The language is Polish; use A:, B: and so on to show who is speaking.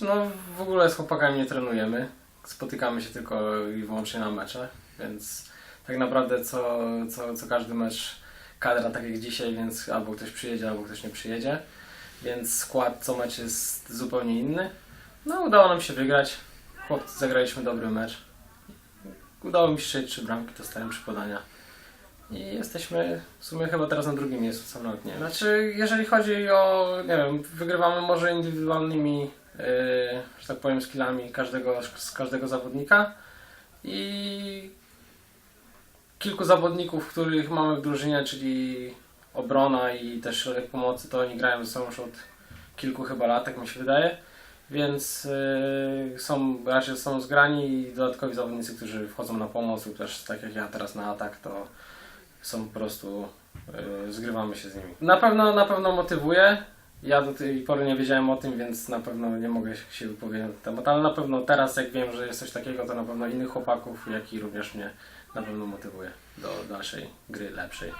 A: No w ogóle z chłopakami nie trenujemy. Spotykamy się tylko i wyłącznie na mecze, więc tak naprawdę co, co, co każdy mecz kadra tak jak dzisiaj, więc albo ktoś przyjedzie, albo ktoś nie przyjedzie. Więc skład co mecz jest zupełnie inny. No udało nam się wygrać. Chłopcy zagraliśmy dobry mecz. Udało mi się strzelić trzy bramki, dostałem trzy podania. I jesteśmy w sumie chyba teraz na drugim miejscu samolotnie. Znaczy, jeżeli chodzi o, nie wiem, wygrywamy może indywidualnymi, że tak powiem, skillami każdego, z każdego zawodnika i kilku zawodników, których mamy w drużynie, czyli obrona i też środek pomocy, to oni grają ze sobą już od kilku chyba lat, tak mi się wydaje. Więc yy, są raczej są zgrani i dodatkowi zawodnicy, którzy wchodzą na pomoc lub też tak jak ja teraz na atak, to są po prostu yy, zgrywamy się z nimi. Na pewno na pewno motywuje. Ja do tej pory nie wiedziałem o tym, więc na pewno nie mogę się wypowiedzieć na ten temat, ale na pewno teraz jak wiem, że jest coś takiego, to na pewno innych chłopaków, jak i również mnie na pewno motywuje do dalszej gry lepszej.